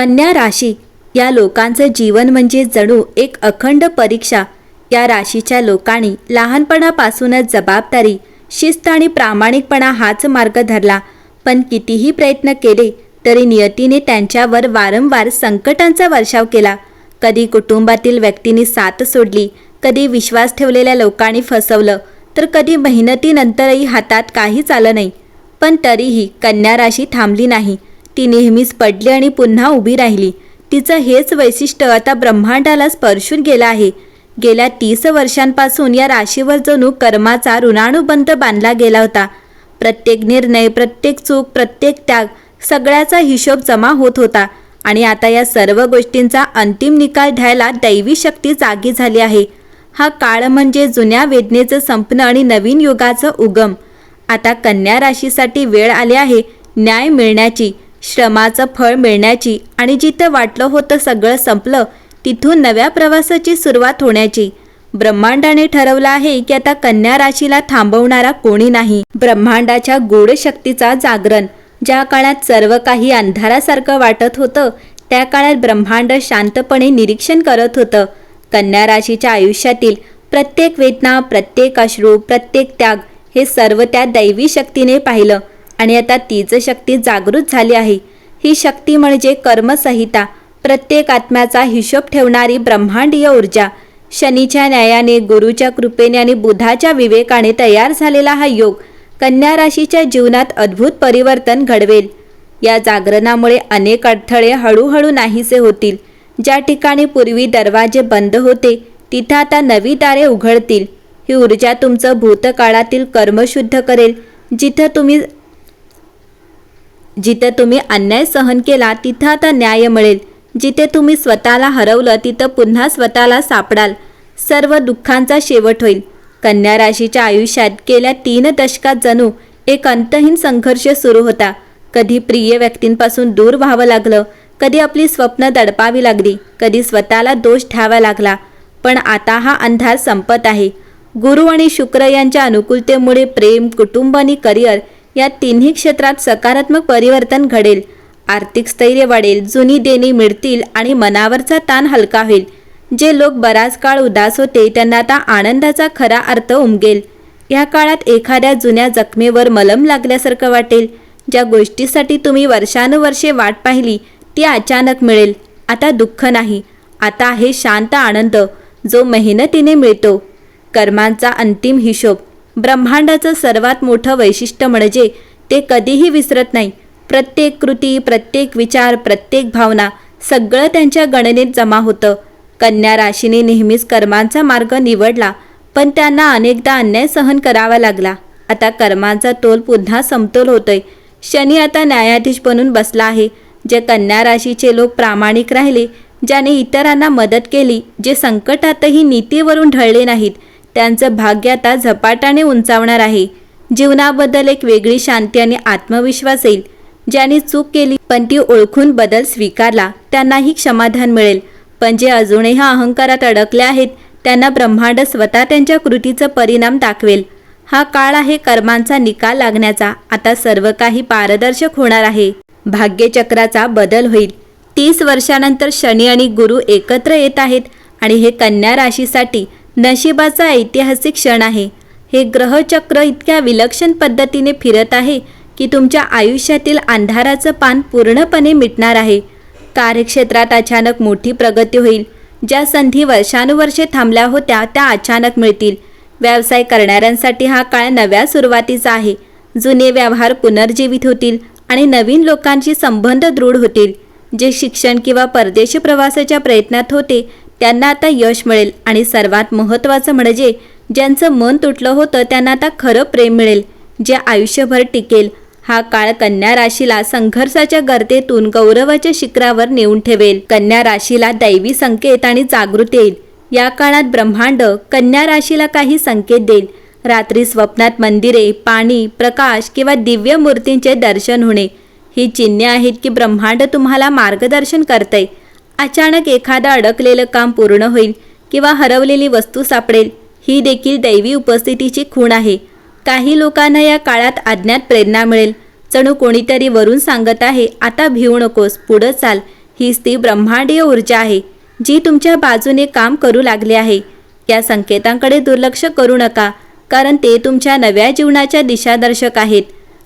कन्या राशी या लोकांचं जीवन म्हणजे जणू एक अखंड परीक्षा. या राशीच्या लोकांनी लहानपणापासूनच जबाबदारी शिस्त आणि प्रामाणिकपणा हाच मार्ग धरला. पण कितीही प्रयत्न केले तरी नियतीने त्यांच्यावर वारंवार संकटांचा वर्षाव केला. कधी कुटुंबातील व्यक्तींनी साथ सोडली कधी विश्वास ठेवलेल्या लोकांनी फसवलं तर कधी मेहनतीनंतरही हातात काहीच आलं नाही. पण तरीही कन्या राशी थांबली नाही. ती नेहमीच पडली आणि पुन्हा उभी राहिली. तिचं हेच वैशिष्ट्य आता ब्रह्मांडाला स्पर्शून गेलं आहे. गेल्या तीस वर्षांपासून या राशीवर जणू कर्माचा ऋणानुबंध बांधला गेला होता. प्रत्येक निर्णय प्रत्येक चूक प्रत्येक त्याग सगळ्याचा हिशोब जमा होत होता. आणि आता या सर्व गोष्टींचा अंतिम निकाल द्यायला दैवी शक्ती जागी झाली आहे. हा काळ म्हणजे जुन्या वेदनेचं संपणं आणि नवीन युगाचं उगम. आता कन्या राशीसाठी वेळ आली आहे न्याय मिळण्याची. श्रमाचं फळ मिळण्याची आणि जिथं वाटलं होतं सगळं संपलं तिथून नव्या प्रवासाची सुरुवात होण्याची. ब्रह्मांडाने ठरवलं आहे की आता कन्या राशीला थांबवणारा कोणी नाही. ब्रह्मांडाच्या गूढ शक्तीचा जागरण. ज्या काळात सर्व काही अंधारासारखं वाटत होतं त्या काळात ब्रह्मांड शांतपणे निरीक्षण करत होतं. कन्या राशीच्या आयुष्यातील प्रत्येक वेदना प्रत्येक अश्रू प्रत्येक त्याग हे सर्व त्या दैवी शक्तीने पाहिलं. आणि आता तीच शक्ती जागृत झाली आहे. ही शक्ती म्हणजे कर्मसंहिता. प्रत्येक आत्म्याचा हिशोब ठेवणारी ब्रह्मांडीय ऊर्जा. शनीच्या न्यायाने गुरुच्या कृपेने आणि बुधाच्या विवेकाने तयार झालेला हा योग कन्या राशीच्या जीवनात अद्भुत परिवर्तन घडवेल. या जागरणामुळे अनेक अडथळे हळूहळू नाहीसे होतील. ज्या ठिकाणी पूर्वी दरवाजे बंद होते तिथं आता नवी दारे उघडतील. ही ऊर्जा तुमचं भूतकाळातील कर्मशुद्ध करेल जिथं तुम्ही जिथे तुम्ही अन्याय सहन केला तिथं आता न्याय मिळेल. जिथे तुम्ही स्वतःला हरवलं तिथं पुन्हा स्वतःला सापडाल. सर्व दुःखांचा शेवट होईल. कन्या राशीच्या आयुष्यात गेल्या तीन दशकात जणू एक अंतहीन संघर्ष सुरू होता. कधी प्रिय व्यक्तींपासून दूर व्हावं लागलं कधी आपली स्वप्न दडपावी लागली कधी स्वतःला दोष ठ्यावा लागला. पण आता हा अंधार संपत आहे. गुरु आणि शुक्र यांच्या अनुकूलतेमुळे प्रेम कुटुंब आणि करिअर या तिन्ही क्षेत्रात सकारात्मक परिवर्तन घडेल. आर्थिक स्थैर्य वाढेल जुनी देणी मिळतील आणि मनावरचा ताण हलका होईल. जे लोक बराच काळ उदास होते त्यांना आता आनंदाचा खरा अर्थ उमगेल. या काळात एखाद्या जुन्या जखमेवर मलम लागल्यासारखं वाटेल. ज्या गोष्टीसाठी तुम्ही वर्षानुवर्षे वाट पाहिली ती अचानक मिळेल. आता दुःख नाही. आता आहे शांत आनंद जो मेहनतीने मिळतो. कर्मांचा अंतिम हिशोब. ब्रह्मांडाचं सर्वात मोठं वैशिष्ट्य म्हणजे ते कधीही विसरत नाही. प्रत्येक कृती प्रत्येक विचार प्रत्येक भावना सगळं त्यांच्या गणनेत जमा होतं. कन्या राशीने नेहमीच कर्मांचा मार्ग निवडला पण त्यांना अनेकदा अन्याय सहन करावा लागला. आता कर्मांचा तोल पुन्हा समतोल होतोय. शनी आता न्यायाधीश बनून बसला आहे. जे कन्या राशीचे लोक प्रामाणिक राहिले ज्याने इतरांना मदत केली जे संकटातही नीतीवरून ढळले नाहीत त्यांचं भाग्य आता झपाट्याने उंचावणार आहे. जीवनाबद्दल एक वेगळी शांती आणि आत्मविश्वास येईल. ज्यांनी चूक केली पण ती ओळखून बदल स्वीकारला त्यांनाही क्षमाधान मिळेल. पण जे अजूनही ह्या अहंकारात अडकले आहेत त्यांना ब्रह्मांड स्वतः त्यांच्या कृतीचा परिणाम दाखवेल. हा काळ आहे कर्मांचा निकाल लागण्याचा. आता सर्व काही पारदर्शक होणार आहे. भाग्यचक्राचा बदल होईल. तीस वर्षानंतर शनी आणि गुरु एकत्र येत आहेत आणि हे कन्या राशीसाठी नशिबाचा ऐतिहासिक क्षण आहे. हे ग्रहचक्र इतक्या विलक्षण पद्धतीने फिरत आहे की तुमच्या आयुष्यातील अंधाराचं पान पूर्णपणे मिटणार आहे. कार्यक्षेत्रात अचानक मोठी प्रगती होईल. ज्या संधी वर्षानुवर्षे थांबल्या होत्या त्या अचानक मिळतील. व्यवसाय करणाऱ्यांसाठी हा काळ नव्या सुरुवातीचा आहे. जुने व्यवहार पुनर्जीवित होतील आणि नवीन लोकांशी संबंध दृढ होतील. जे शिक्षण किंवा परदेशी प्रवासाच्या प्रयत्नात होते त्यांना आता यश मिळेल आणि सर्वात महत्त्वाचं म्हणजे ज्यांचं मन तुटलं होतं त्यांना आता खरं प्रेम मिळेल जे आयुष्यभर टिकेल हा काळ कन्या राशीला संघर्षाच्या गर्तेतून गौरवाच्या शिखरावर नेऊन ठेवेल. कन्या राशीला दैवी संकेत आणि जागृती येईल. या काळात ब्रह्मांड कन्या राशीला काही संकेत देईल. रात्री स्वप्नात मंदिरे पाणी प्रकाश किंवा दिव्य मूर्तींचे दर्शन होणे. ही चिन्हे आहेत की ब्रह्मांड तुम्हाला मार्गदर्शन करतंय. अचानक एखादं अडकलेलं काम पूर्ण होईल किंवा हरवलेली वस्तू सापडेल ही देखील दैवी उपस्थितीची खूण आहे. काही लोकांना या काळात अज्ञात प्रेरणा मिळेल. जणू कोणीतरी वरून सांगत आहे आता भिवू नकोस पुढं चाल. हीच ती ब्रह्मांडीय ऊर्जा आहे जी तुमच्या बाजूने काम करू लागली आहे. या संकेतांकडे दुर्लक्ष करू नका कारण ते तुमच्या नव्या जीवनाच्या दिशादर्शक आहेत.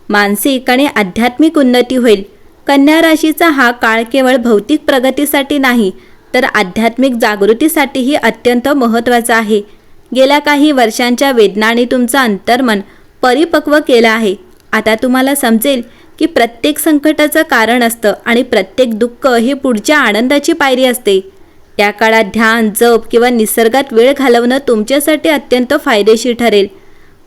मानसिक आणि आध्यात्मिक उन्नती होईल. कन्या राशीचा हा काळ केवळ भौतिक प्रगतीसाठी नाही तर आध्यात्मिक जागृतीसाठीही अत्यंत महत्त्वाचा आहे. गेल्या काही वर्षांच्या वेदनाने तुमचं अंतर्मन परिपक्व केलं आहे. आता तुम्हाला समजेल की प्रत्येक संकटाचं कारण असतं आणि प्रत्येक दुःख हे पुढच्या आनंदाची पायरी असते. या काळात ध्यान जप किंवा निसर्गात वेळ घालवणं तुमच्यासाठी अत्यंत फायदेशीर ठरेल.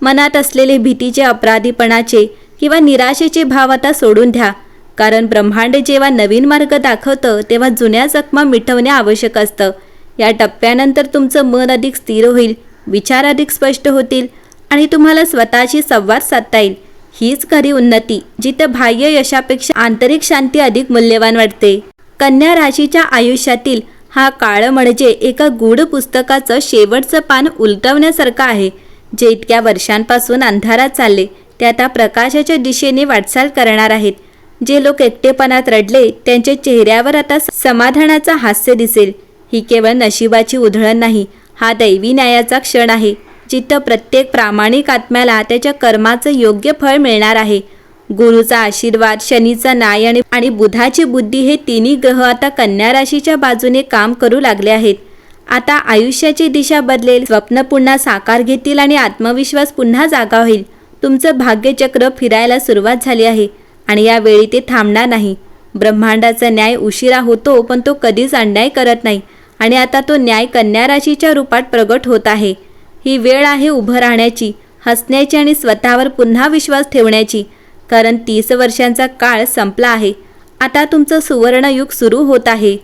मनात असलेले भीतीचे अपराधीपणाचे किंवा निराशेचे भाव आता सोडून द्या. कारण ब्रह्मांड जेव्हा नवीन मार्ग दाखवतं तेव्हा जुन्या जखमा मिटवणे आवश्यक असतं. या टप्प्यानंतर तुमचं मन अधिक स्थिर होईल विचार अधिक स्पष्ट होतील आणि तुम्हाला स्वतःशी संवाद साधता येईल. हीच खरी उन्नती जिथं बाह्य यशापेक्षा आंतरिक शांती अधिक मूल्यवान वाटते. कन्या राशीच्या आयुष्यातील हा काळ म्हणजे एका गूढ पुस्तकाचं शेवटचं पान उलटवण्यासारखं आहे जे इतक्या वर्षांपासून अंधारात चालले ते आता प्रकाशाच्या दिशेने वाटचाल करणार आहेत. जे लोक एकटेपणात रडले त्यांच्या चेहऱ्यावर आता समाधानाचं हास्य दिसेल. ही केवळ नशिबाची उधळण नाही हा दैवी न्यायाचा क्षण आहे जिथं प्रत्येक प्रामाणिक आत्म्याला त्याच्या कर्माचं योग्य फळ मिळणार आहे. गुरुचा आशीर्वाद शनीचा न्याय आणि आणि बुधाची बुद्धी हे तिन्ही ग्रह आता कन्या राशीच्या बाजूने काम करू लागले आहेत. आता आयुष्याची दिशा बदलेल स्वप्न पुन्हा साकार घेतील आणि आत्मविश्वास पुन्हा जागा होईल. तुमचं भाग्यचक्र फिरायला सुरुवात झाली आहे. आणि यावेळी ते थांबणार नाही. ब्रह्मांडाचा न्याय उशिरा होतो पण तो कधीच अन्याय करत नाही. आणि आता तो न्याय कन्या राशीच्या रूपात प्रगट होत आहे. ही वेळ आहे उभं राहण्याची हसण्याची आणि स्वतःवर पुन्हा विश्वास ठेवण्याची. कारण तीस वर्षांचा काळ संपला आहे. आता तुमचं सुवर्णयुग सुरू होत आहे.